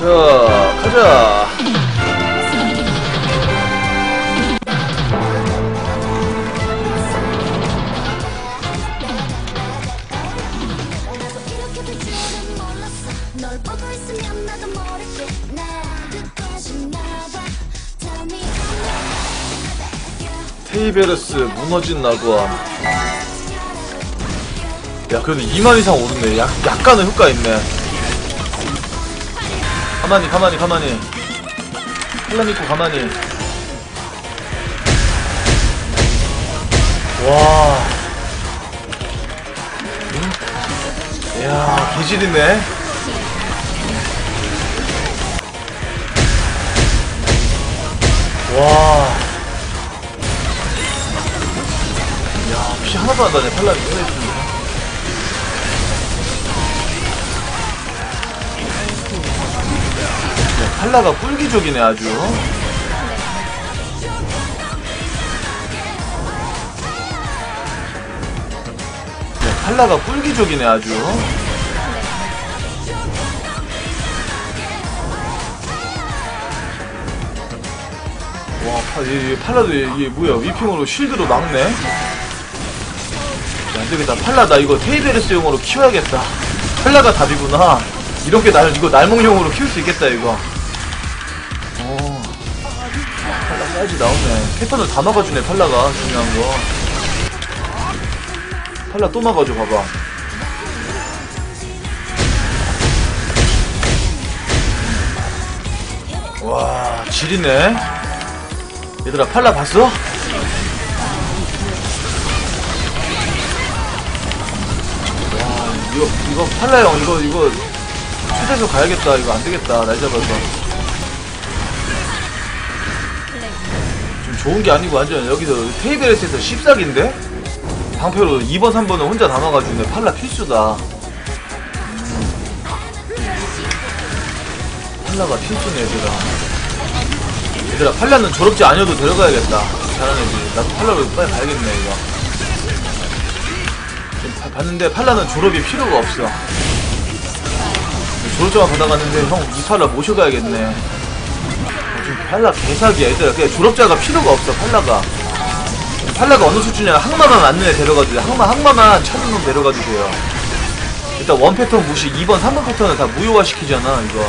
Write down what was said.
자, 가자. 테이베르스 무너진 낙원. 야, 그래도 2만 이상 오르네. 약, 약간은 효과 있네. 가만히, 가만히, 가만히. 팔라 믿고 가만히. 와. 응? 이야, 개질이네. 와. 야, 피 하나도 안 나네. 팔라이 팔라가 꿀기족이네, 아주. 야, 팔라가 꿀기족이네, 아주. 와, 파, 얘, 얘 팔라도 얘, 이게 뭐야? 위핑으로 쉴드로 막네? 야, 안되겠다. 팔라, 나 이거 테이베르스용으로 키워야겠다. 팔라가 답이구나. 이렇게 날, 이거 날몽용으로 키울 수 있겠다, 이거. 어. 팔라 사이즈 나오네. 패턴을 다 막아주네, 팔라가. 중요한 거. 팔라 또 막아줘, 봐봐. 와, 지리네. 얘들아 팔라 봤어? 와 이거 이거 팔라 형 이거 이거 초대서 가야겠다 이거 안 되겠다 날 잡아서 좋은 게 아니고 완전 여기서 테이블에서 씹삭인데? 방패로 2번 3번은 혼자 담아가지고 팔라 필수다. 음. 팔라가 필수네 얘들아. 얘들아 팔라는 졸업지 아니어도 데려가야겠다. 잘하는 애들 나도 팔라로 빨리 가야겠네 이거. 봤는데 팔라는 졸업이 필요가 없어. 졸업장만 받아갔는데 형 이 팔라 모셔가야겠네 팔라 개사기야 얘들아 그냥 졸업자가 필요가 없어 팔라가. 팔라가 어느 수준이냐. 항마만 애 데려가주세요. 항마, 항마만 찾는 놈 데려가주세요. 일단 원 패턴 무시 2번 3번 패턴을 다 무효화 시키잖아 이거